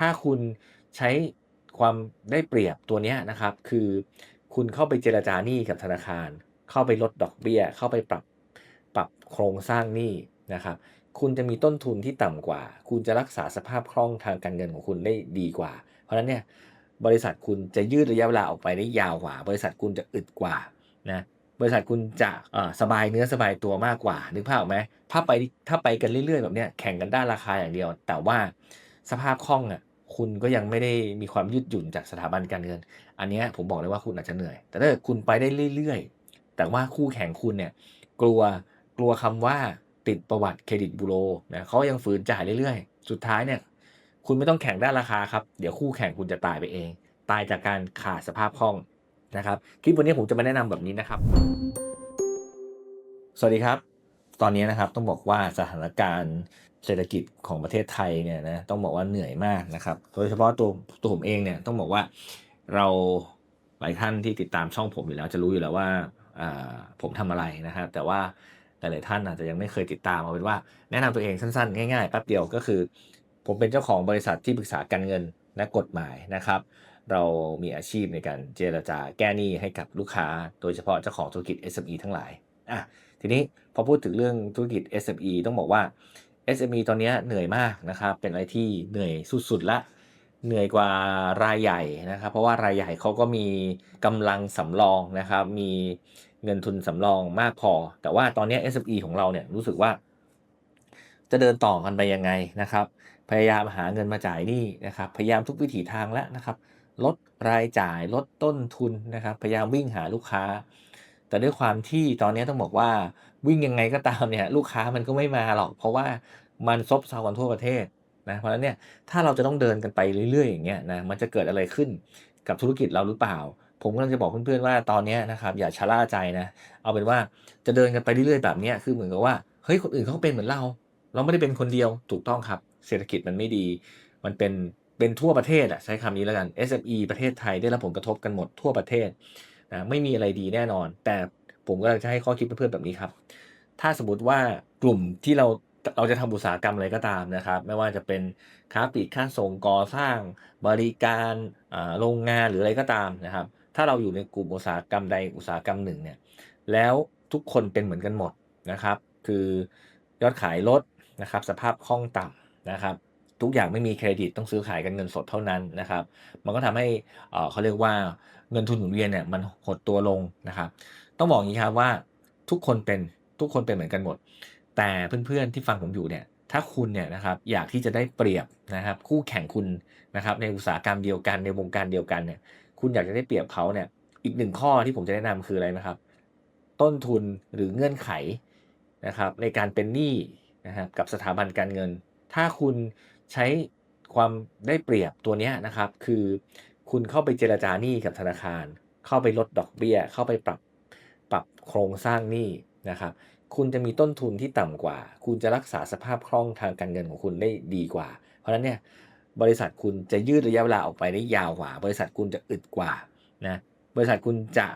ถ้าคุณใช้ความได้เปรียบตัวนี้นะครับ คือคุณเข้าไปเจรจาหนี้กับธนาคาร เข้าไปลดดอกเบี้ย เข้าไปปรับปรับโครงสร้างหนี้นะครับ คุณจะมีต้นทุนที่ต่ำกว่า คุณจะรักษาสภาพคล่องทางการเงินของคุณได้ดีกว่า เพราะฉะนั้นเนี่ยบริษัทคุณจะยืดระยะเวลาออกไปได้ยาวกว่า บริษัทคุณจะอึดกว่านะบริษัทคุณจะสบายเนื้อสบายตัวมากกว่านึกภาพไหมถ้าไปถ้าไปกันเรื่อยๆแบบเนี้ยแข่งกันด้านราคาอย่างเดียว แต่ว่าสภาพคล่องอะ คุณก็ยังไม่ได้มีความยืดหยุ่นจากสถาบันการเงิน อันนี้ผมบอกเลยว่าคุณอาจจะเหนื่อย แต่ถ้าคุณไปได้เรื่อยๆ แต่ว่าคู่แข่งคุณเนี่ยกลัวกลัวคำว่าติดประวัติเครดิตบูโรนะเขายังฝืนจ่ายเรื่อยๆ สุดท้ายเนี่ยคุณไม่ต้องแข่งด้านราคาครับ เดี๋ยวคู่แข่งคุณจะตายไปเอง ตายจากการขาดสภาพคล่องนะครับ คลิปวันนี้ผมจะมาแนะนำแบบนี้นะครับ สวัสดีครับ ตอนนี้นะครับต้องบอกว่าสถานการณ์ เศรษฐกิจของประเทศไทยเนี่ยนะต้องบอกว่าเหนื่อยมากนะครับ โดยเฉพาะตัวตัวผมเองเนี่ยต้องบอกว่าเราหลายท่านที่ติดตามช่องผมอยู่แล้วจะรู้อยู่แล้วว่าผมทำอะไรนะครับแต่ว่าหลายๆท่านอาจจะยังไม่เคยติดตามเอาเป็นว่าแนะนำตัวเองสั้นๆ ง่ายๆแป๊บเดียวก็คือ ผมเป็นเจ้าของบริษัทที่ปรึกษาการเงินและกฎหมายนะครับ เรามีอาชีพในการเจรจาแก้หนี้ให้กับลูกค้า โดยเฉพาะเจ้าของธุรกิจ SME ทั้งหลายอะทีนี้พอพูดถึงเรื่องธุรกิจ SME ต้องบอกว่า SME ตอนนี้เหนื่อยมากนะครับ เป็นอะไรที่เหนื่อยสุดๆละ เหนื่อยกว่ารายใหญ่นะครับ เพราะว่ารายใหญ่เขาก็มีกำลังสำรองนะครับ มีเงินทุนสำรองมากพอ แต่ว่าตอนนี้ SME ของเราเนี่ยรู้สึกว่า จะเดินต่อกันไปยังไงนะครับ พยายามหาเงินมาจ่ายหนี้นะครับ พยายามทุกวิถีทางแล้วนะครับ ลดรายจ่ายลดต้นทุนนะครับ พยายามวิ่งหาลูกค้า แต่ด้วยความที่ตอนนี้ต้องบอกว่าวิ่งยังไงก็ตามเนี่ยลูกค้ามันก็ไม่มาหรอก เพราะว่ามันซบเซากันทั่วประเทศนะเพราะฉะนั้นเนี่ยถ้าเราจะต้องเดินกันไปเรื่อยๆ อย่างเงี้ยนะมันจะเกิดอะไรขึ้นกับธุรกิจเราหรือเปล่า ผมกำลังจะบอกเพื่อนๆว่าตอนนี้นะครับอย่าชะล่าใจนะเอาเป็นว่าจะเดินกันไปเรื่อยๆแบบเนี้ยคือเหมือนกับว่าเฮ้ยคนอื่นเขาเป็นเหมือนเรา เราไม่ได้เป็นคนเดียวถูกต้องครับ เศรษฐกิจมันไม่ดี มันเป็นเป็นทั่วประเทศอะใช้คำนี้แล้วกัน SME ประเทศไทยได้รับผลกระทบกันหมดทั่วประเทศ นะไม่มีอะไรดีแน่นอน แต่ผมก็จะให้ข้อคิดเพื่อนๆแบบนี้ครับ ถ้าสมมติว่ากลุ่มที่เราเราจะทำอุตสาหกรรมอะไรก็ตามนะครับ ไม่ว่าจะเป็นค้าปลีกค้าส่งก่อสร้างบริการโรงงานหรืออะไรก็ตามนะครับ ถ้าเราอยู่ในกลุ่มอุตสาหกรรมใดอุตสาหกรรมหนึ่งเนี่ยแล้วทุกคนเป็นเหมือนกันหมดนะครับ คือยอดขายลดนะครับสภาพคล่องต่ำนะครับ ทุกอย่างไม่มีเครดิตต้องซื้อขายกันเงินสดเท่านั้นนะครับ มันก็ทำให้เขาเรียกว่า เงินทุนหมุนเวียนเนี่ยมันหดตัวลงนะครับ ต้องบอกอย่างนี้ครับว่าทุกคนเป็นทุกคนเป็นเหมือนกันหมด แต่เพื่อนๆที่ฟังผมอยู่เนี่ยถ้าคุณเนี่ยนะครับอยากที่จะได้เปรียบนะครับ คู่แข่งคุณนะครับในอุตสาหกรรมเดียวกันในวงการเดียวกันเนี่ยคุณอยากจะได้เปรียบเขาเนี่ยอีกหนึ่งข้อที่ผมจะแนะนำคืออะไรนะครับ ต้นทุนหรือเงื่อนไขนะครับในการเป็นหนี้นะครับกับสถาบันการเงิน ถ้าคุณใช้ความได้เปรียบตัวเนี้ยนะครับ คือ คุณเข้าไปเจรจาหนี้กับธนาคาร เข้าไปลดดอกเบี้ย เข้าไปปรับปรับโครงสร้างหนี้นะครับคุณจะมีต้นทุนที่ต่ำกว่า คุณจะรักษาสภาพคล่องทางการเงินของคุณได้ดีกว่า เพราะฉะนั้นเนี่ยบริษัทคุณจะยืดระยะเวลาออกไปได้ยาวกว่า บริษัทคุณจะอึดกว่านะบริษัทคุณจะ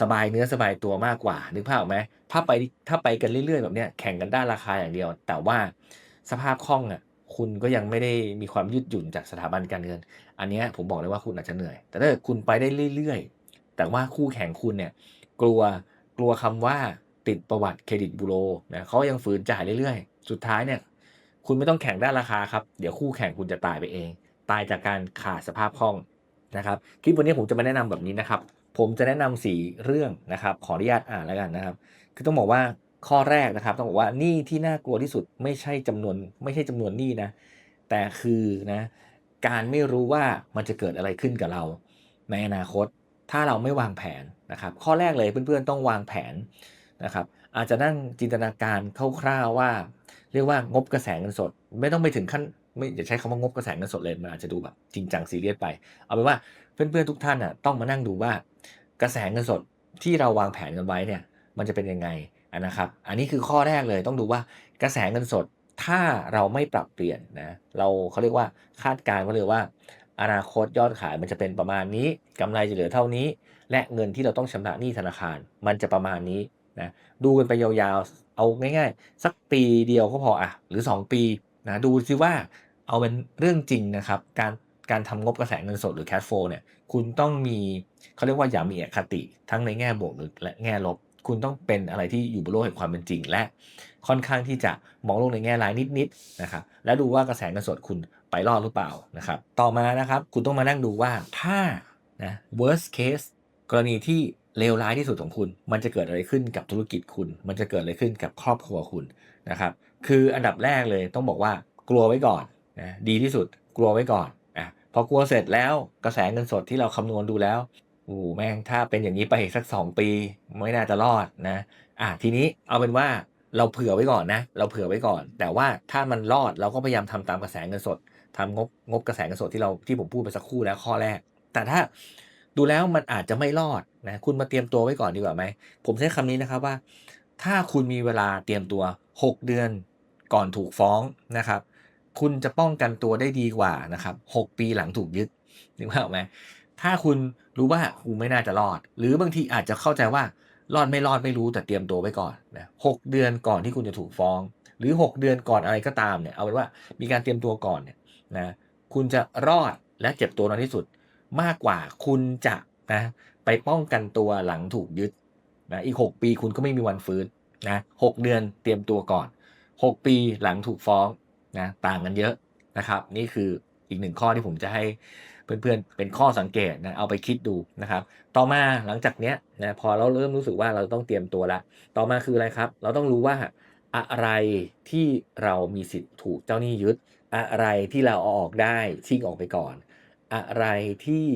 สบายเนื้อสบายตัวมากกว่านึกภาพออกไหมถ้าไปถ้าไปกันเรื่อยๆแบบเนี้ยแข่งกันด้านราคาอย่างเดียว แต่ว่าสภาพคล่องอะ คุณก็ยังไม่ได้มีความยืดหยุ่นจากสถาบันการเงิน อันนี้ผมบอกเลยว่าคุณอาจจะเหนื่อย แต่ถ้าคุณไปได้เรื่อยๆ แต่ว่าคู่แข่งคุณเนี่ยกลัวกลัวคำว่าติดประวัติเครดิตบูโรนะเขายังฝืนจ่ายเรื่อยๆ สุดท้ายเนี่ยคุณไม่ต้องแข่งด้านราคาครับ เดี๋ยวคู่แข่งคุณจะตายไปเอง ตายจากการขาดสภาพคล่องนะครับ คลิปวันนี้ผมจะมาแนะนำแบบนี้นะครับ ผมจะแนะนำสี่เรื่องนะครับ ขออนุญาตอ่านแล้วกันนะครับ คือต้องบอกว่า ข้อแรกนะครับ ต้องบอกว่าหนี้ที่น่ากลัวที่สุดไม่ใช่จำนวน ไม่ใช่จำนวนหนี้นะ แต่คือนะการไม่รู้ว่ามันจะเกิดอะไรขึ้นกับเรา ในอนาคต ถ้าเราไม่วางแผนนะครับ ข้อแรกเลยเพื่อนๆต้องวางแผนนะครับอาจจะนั่งจินตนาการคร่าวๆว่า เรียกว่างบกระแสเงินสด ไม่ต้องไปถึงขั้นไม่อย่าใช้คำว่างบกระแสเงินสดเลยมันอาจจะดูแบบจริงจังซีเรียสไป เอาเป็นว่าเพื่อนๆทุกท่านอะต้องมานั่งดูว่ากระแสเงินสดที่เราวางแผนกันไว้เนี่ยมันจะเป็นยังไง นะครับ อันนี้คือข้อแรกเลยต้องดูว่ากระแสเงินสดถ้าเราไม่ปรับเปลี่ยนนะเราเขาเรียกว่าคาดการณ์ว่าเลยว่า อนาคตยอดขายมันจะเป็นประมาณนี้กำไรจะเหลือเท่านี้ และเงินที่เราต้องชำระหนี้ธนาคาร มันจะประมาณนี้นะดูกันไปยาวๆ เอาง่ายๆ สักปีเดียวก็พออะหรือ 2 ปีนะดูซิว่าเอาเป็นเรื่องจริงนะครับ การการทำงบกระแสเงินสดหรือ cash flow เนี่ยคุณต้องมีเขาเรียกว่าอย่ามีอคติทั้งในแง่บวกหรือและแง่ลบ คุณต้องเป็นอะไรที่อยู่บนโลกแห่งความเป็นจริง และค่อนข้างที่จะมองโลกในแง่ร้ายนิดๆนะครับและดูว่ากระแสเงินสดคุณไปรอดหรือเปล่านะครับต่อมานะครับคุณต้องมานั่งดูว่าถ้านะ worst case กรณีที่เลวร้ายที่สุดของคุณ มันจะเกิดอะไรขึ้นกับธุรกิจคุณ มันจะเกิดอะไรขึ้นกับครอบครัวคุณนะครับคืออันดับแรกเลยต้องบอกว่ากลัวไว้ก่อนนะดีที่สุดกลัวไว้ก่อนอะพอกลัวเสร็จแล้วกระแสเงินสดที่เราคำนวณดูแล้ว โอ้โหแม่งถ้าเป็นอย่างนี้ไปอีกสัก2ปี ไม่น่าจะรอดนะ อะทีนี้เอาเป็นว่าเราเผื่อไว้ก่อนนะ เราเผื่อไว้ก่อน แต่ว่าถ้ามันรอดเราก็พยายามทำตามกระแสเงินสดทำงบงบกระแสเงินสดที่เราที่ผมพูดไปสักครู่แล้วข้อแรก แต่ถ้าดูแล้วมันอาจจะไม่รอดนะคุณมาเตรียมตัวไว้ก่อนดีกว่าไหม ผมใช้คำนี้นะครับว่า ถ้าคุณมีเวลาเตรียมตัว 6 เดือนก่อนถูกฟ้องนะครับ คุณจะป้องกันตัวได้ดีกว่านะครับ 6 ปีหลังถูกยึดนึกภาพไหม ถ้าคุณรู้ว่าคุณไม่น่าจะรอด หรือบางทีอาจจะเข้าใจว่ารอดไม่รอดไม่รู้แต่เตรียมตัวไว้ก่อนนะหกเดือนก่อนที่คุณจะถูกฟ้อง หรือ 6 เดือนก่อนอะไรก็ตามเนี่ยเอาเป็นว่ามีการเตรียมตัวก่อนเนี่ยนะคุณจะรอดและเจ็บตัวน้อยที่สุด มากกว่าคุณจะนะไปป้องกันตัวหลังถูกยึดนะอีก 6 ปีคุณก็ไม่มีวันฟื้นนะหเดือนเตรียมตัวก่อน 6 ปีหลังถูกฟ้องนะต่างกันเยอะนะครับ นี่คืออีกหนึ่งข้อที่ผมจะให้ เพื่อนๆ เป็นข้อสังเกตนะเอาไปคิดดูนะครับ ต่อมาหลังจากเนี้ยนะพอเราเริ่มรู้สึกว่าเราต้องเตรียมตัวละ ต่อมาคืออะไรครับ เราต้องรู้ว่าอะไรที่เรามีสิทธิ์ถูกเจ้าหนี้ยึด อะไรที่เราเอาออกได้ชิ่งออกไปก่อน อะไรที่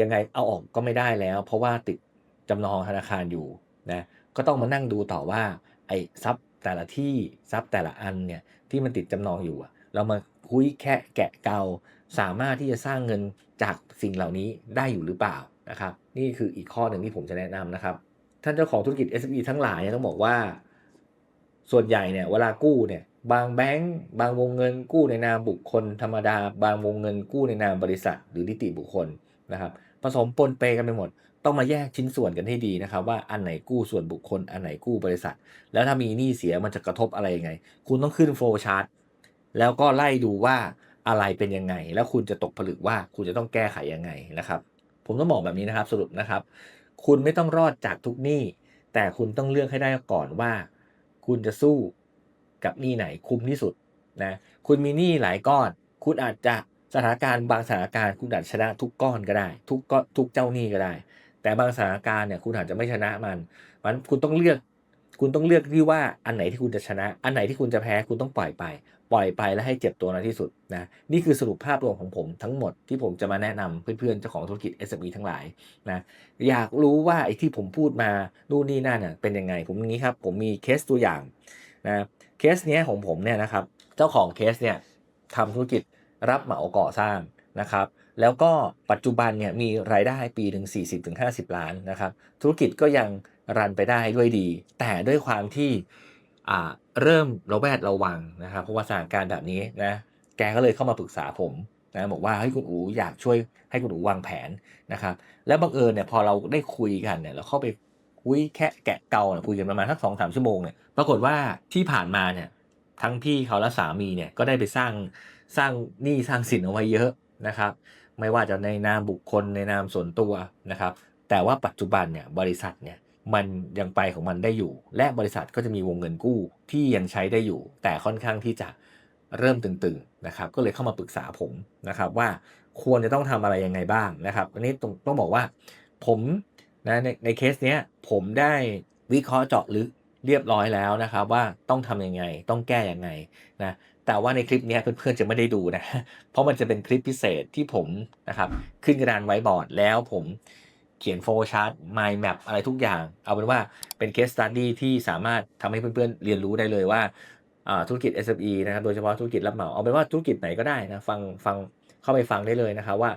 ยังไงเอาออกก็ไม่ได้แล้ว เพราะว่าติดจำนองธนาคารอยู่นะก็ต้องมานั่งดูต่อว่าไอ้ทรัพย์แต่ละที่ทรัพย์แต่ละอันเนี่ยที่มันติดจำนองอยู่อะเรามาคุยแค่แกะเกา สามารถที่จะสร้างเงินจากสิ่งเหล่านี้ได้อยู่หรือเปล่านะครับ นี่คืออีกข้อหนึ่งที่ผมจะแนะนำนะครับ ท่านเจ้าของธุรกิจ SME ทั้งหลายเนี่ยต้องบอกว่า ส่วนใหญ่เนี่ยเวลากู้เนี่ยบางแบงก์บางวงเงินกู้ในนามบุคคลธรรมดา บางวงเงินกู้ในนามบริษัท หรือนิติบุคคลนะครับผสมปนเปกันไปหมด ต้องมาแยกชิ้นส่วนกันให้ดีนะครับ ว่าอันไหนกู้ส่วนบุคคล อันไหนกู้บริษัท แล้วถ้ามีหนี้เสียมันจะกระทบอะไรยังไง คุณต้องขึ้นโฟล์ชาร์ตแล้วก็ไล่ดูว่า อะไรเป็นยังไง แล้วคุณจะตกผลึกว่าคุณจะต้องแก้ไขยังไงนะครับ ผมต้องบอกแบบนี้นะครับสรุปนะครับ คุณไม่ต้องรอดจากทุกหนี้ แต่คุณต้องเลือกให้ได้ก่อนว่า คุณจะสู้กับหนี้ไหนคุ้มที่สุดนะคุณมีหนี้หลายก้อน คุณอาจจะสถานการณ์บางสถานการณ์คุณอาจชนะทุกก้อนก็ได้ ทุกก็ทุกเจ้าหนี้ก็ได้ แต่บางสถานการณ์เนี่ยคุณอาจจะไม่ชนะมันมันคุณต้องเลือก คุณต้องเลือกที่ว่าอันไหนที่คุณจะชนะ อันไหนที่คุณจะแพ้คุณต้องปล่อยไป ปล่อยไปแล้วให้เจ็บตัวน้อยที่สุดนะนี่คือสรุปภาพรวมของผมทั้งหมดที่ผมจะมาแนะนำเพื่อนๆเจ้าของธุรกิจ SME ทั้งหลายนะอยากรู้ว่าไอ้ที่ผมพูดมานู่นนี่นั่นน่ะเป็นยังไง ผมงนี้ครับผมมีเคสตัวอย่างนะเคสเนี้ยของผมเนี่ยนะครับเจ้าของเคสเนี่ยทำธุรกิจรับเหมาก่อสร้างนะครับแล้วก็ปัจจุบันเนี่ยมีรายได้ปีถึง40-50 ล้านนะครับธุรกิจก็ยัง รันไปได้ด้วยดี แต่ด้วยความที่อ่าเริ่มระแวดระวังนะครับเพราะว่าสถานการณ์แบบนี้นะแกก็เลยเข้ามาปรึกษาผมนะบอกว่าให้คุณอูอยากช่วยให้คุณอูวางแผนนะครับแล้วบังเอิญเนี่ยพอเราได้คุยกันเนี่ยเราเข้าไปคุยแค่แกะเกาเนี่ยคุยกันประมาณสักสองสามชั่วโมงเนี่ยปรากฏว่าที่ผ่านมาเนี่ยทั้งพี่เขาและสามีเนี่ยก็ได้ไปสร้างสร้างหนี้สร้างสินเอาไว้เยอะนะครับ ไม่ว่าจะในนามบุคคลในนามส่วนตัวนะครับ แต่ว่าปัจจุบันเนี่ยบริษัทเนี่ย มันยังไปของมันได้อยู่ และบริษัทก็จะมีวงเงินกู้ที่ยังใช้ได้อยู่ แต่ค่อนข้างที่จะเริ่มตึงๆนะครับ ก็เลยเข้ามาปรึกษาผมนะครับว่าควรจะต้องทำอะไรยังไงบ้างนะครับ อันนี้ต้องต้องบอกว่า ผมนะในในเคสเนี้ยผมได้วิเคราะห์เจาะลึกเรียบร้อยแล้วนะครับว่าต้องทำยังไงต้องแก้ยังไงนะแต่ว่าในคลิปนี้เพื่อนๆจะไม่ได้ดูนะ เพราะมันจะเป็นคลิปพิเศษที่ผมนะครับขึ้นกระดานไว้บอร์ดแล้วผม ขียนโฟล์ชาร์ต mind map อะไรทุกอย่าง เอาเป็นว่าเป็น case study ที่สามารถทำให้เพื่อนๆเรียนรู้ได้เลยว่าธุรกิจ SME นะครับโดยเฉพาะธุรกิจรับเหมาเอาเป็นว่าธุรกิจไหนก็ได้นะฟังฟังเข้าไปฟังได้เลยนะครับว่า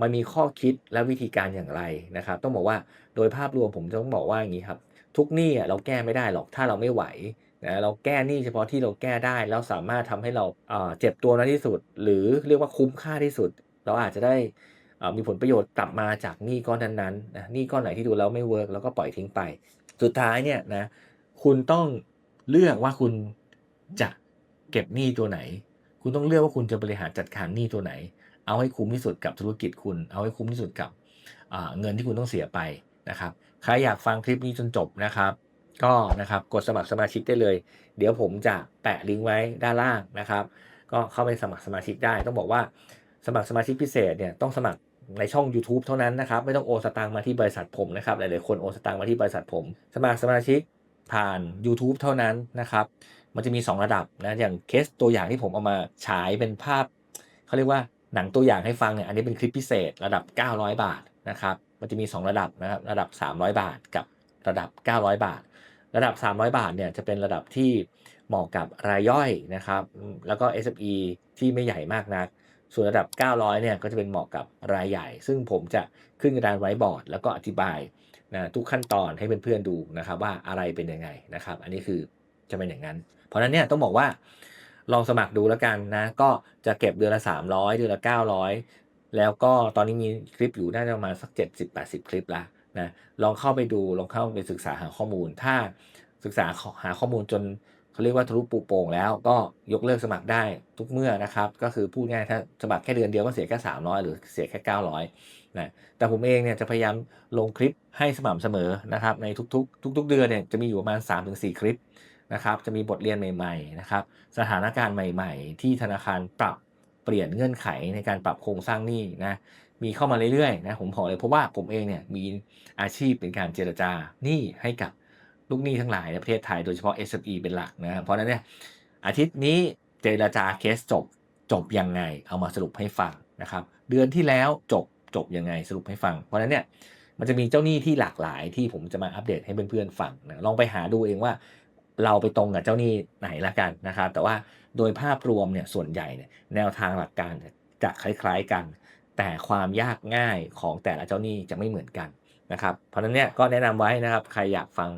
มันมีข้อคิดและวิธีการอย่างไรนะครับ ต้องบอกว่าโดยภาพรวมผมต้องบอกว่าอย่างนี้ครับ ทุกหนี้เราแก้ไม่ได้หรอกถ้าเราไม่ไหวนะเราแก้หนี้เฉพาะที่เราแก้ได้ แล้วสามารถทำให้เราเจ็บตัวน้อยที่สุด หรือเรียกว่าคุ้มค่าที่สุด เราอาจจะได้ มีผลประโยชน์กลับมาจากหนี้ก้อนนั้นๆนะหนี้ก้อนไหนที่ดูแล้วไม่เวิร์กแล้วก็ปล่อยทิ้งไป สุดท้ายเนี่ยนะคุณต้องเลือกว่าคุณจะเก็บหนี้ตัวไหน คุณต้องเลือกว่าคุณจะบริหารจัดการหนี้ตัวไหน เอาให้คุ้มที่สุดกับธุรกิจคุณ เอาให้คุ้มที่สุดกับเงินที่คุณต้องเสียไปนะครับ ใครอยากฟังคลิปนี้จนจบนะครับ ก็นะครับกดสมัครสมาชิกได้เลย เดี๋ยวผมจะแปะลิงก์ไว้ด้านล่างนะครับ ก็เข้าไปสมัครสมาชิกได้ ต้องบอกว่าสมัครสมาชิกพิเศษเนี่ยต้องสมัคร ในช่อง YouTube เท่านั้นนะครับ ไม่ต้องโอนสตางค์มาที่บริษัทผมนะครับ หลายๆคนโอนสตางค์มาที่บริษัทผม สมัครสมาชิกผ่าน YouTube เท่านั้นนะครับ มันจะมี 2 ระดับนะอย่างเคสตัวอย่างที่ผมเอามาฉายเป็นภาพเขาเรียกว่าหนังตัวอย่างให้ฟังเนี่ยอันนี้เป็นคลิปพิเศษระดับ 900 บาทนะครับ มันจะมี 2 ระดับนะครับระดับ 300 บาทกับระดับ 900 บาท ระดับ 300 บาทเนี่ยจะเป็นระดับที่เหมาะกับรายย่อยนะครับ แล้วก็ SME ที่ไม่ใหญ่มากนัก ส่วนระดับ 900 เนี่ยก็จะเป็นเหมาะกับรายใหญ่ ซึ่งผมจะขึ้นกระดานไว้บอร์ด แล้วก็อธิบายนะทุกขั้นตอนให้เพื่อนๆดูนะครับว่าอะไรเป็นยังไงนะครับ อันนี้คือจะเป็นอย่างนั้น เพราะนั้นเนี่ยต้องบอกว่าลองสมัครดูแล้วกันนะก็จะเก็บเดือนละ 300 เดือนละ 900 แล้วก็ตอนนี้มีคลิปอยู่น่าจะประมาณสัก 70-80 คลิปละนะลองเข้าไปดูลองเข้าไปศึกษาหาข้อมูล ถ้าศึกษาหาข้อมูลจน เขาเรียกว่าทะลุปูโป่งแล้วก็ยกเลิกสมัครได้ทุกเมื่อนะครับ ก็คือพูดง่ายถ้าสมัครแค่เดือนเดียวก็เสียแค่ 300 หรือเสียแค่ 900นะแต่ผมเองเนี่ยจะพยายามลงคลิปให้สม่ำเสมอนะครับในทุกๆ ทุก ๆ เดือนเนี่ยจะมีอยู่ประมาณ 3-4 คลิปนะครับจะมีบทเรียนใหม่ๆนะครับสถานการณ์ใหม่ๆ ที่ธนาคารปรับเปลี่ยนเงื่อนไขในการปรับโครงสร้างหนี้นะมีเข้ามาเรื่อยๆนะผมบอกเลยเพราะว่าผมเองเนี่ยมีอาชีพเป็นการเจรจาหนี้ให้กับ ลูกหนี้ทั้งหลายในประเทศไทยโดยเฉพาะ SME เป็นหลักนะครับเพราะนั้นเนี่ยอาทิตย์นี้เจรจาเคสจบจบยังไง เอามาสรุปให้ฟังนะครับเดือนที่แล้วจบจบยังไงสรุปให้ฟัง เพราะนั้นเนี่ยมันจะมีเจ้าหนี้ที่หลากหลายที่ผมจะมาอัปเดตให้เพื่อนๆฟังนะลองไปหาดูเองว่าเราไปตรงกับเจ้าหนี้ไหนละกันนะครับ แต่ว่าโดยภาพรวมเนี่ยส่วนใหญ่เนี่ยแนวทางหลักการจะคล้ายๆกัน แต่ความยากง่ายของแต่ละเจ้าหนี้จะไม่เหมือนกันนะครับ เพราะฉะนั้นเนี่ยก็แนะนำไว้นะครับใครอยากฟัง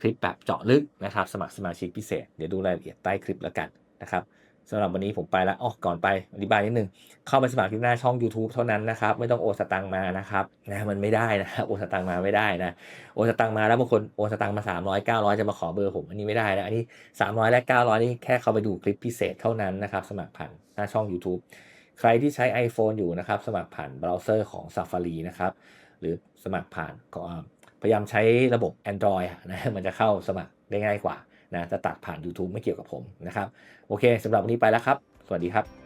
คลิปแบบเจาะลึกนะครับ สมัครสมาชิกพิเศษ เดี๋ยวดูรายละเอียดใต้คลิปแล้วกันนะครับสำหรับวันนี้ผมไปแล้วอ๋อก่อนไปอธิบายนิดนึง เข้าไปสมัครที่หน้าช่อง YouTube เท่านั้นนะครับ ไม่ต้องโอนสตังค์มานะครับนะมันไม่ได้นะโอนสตังค์มาไม่ได้นะโอนสตังค์มาแล้วบางคนโอนสตังค์มา 300 900 จะมาขอเบอร์ผมอันนี้ไม่ได้นะอันนี้ 300 และ 900 นี่แค่เข้าไปดูคลิปพิเศษเท่านั้นนะครับ สมัครผ่านหน้าช่อง YouTube ใครที่ใช้ iPhone อยู่นะครับ สมัครผ่านเบราว์เซอร์ของ Safari นะครับหรือสมัครผ่านก็ พยายามใช้ระบบ Android นะมันจะเข้าสมัครได้ง่ายกว่านะจะตัดผ่าน YouTube ไม่เกี่ยวกับผมนะครับ โอเคสำหรับวันนี้ไปแล้วครับ สวัสดีครับ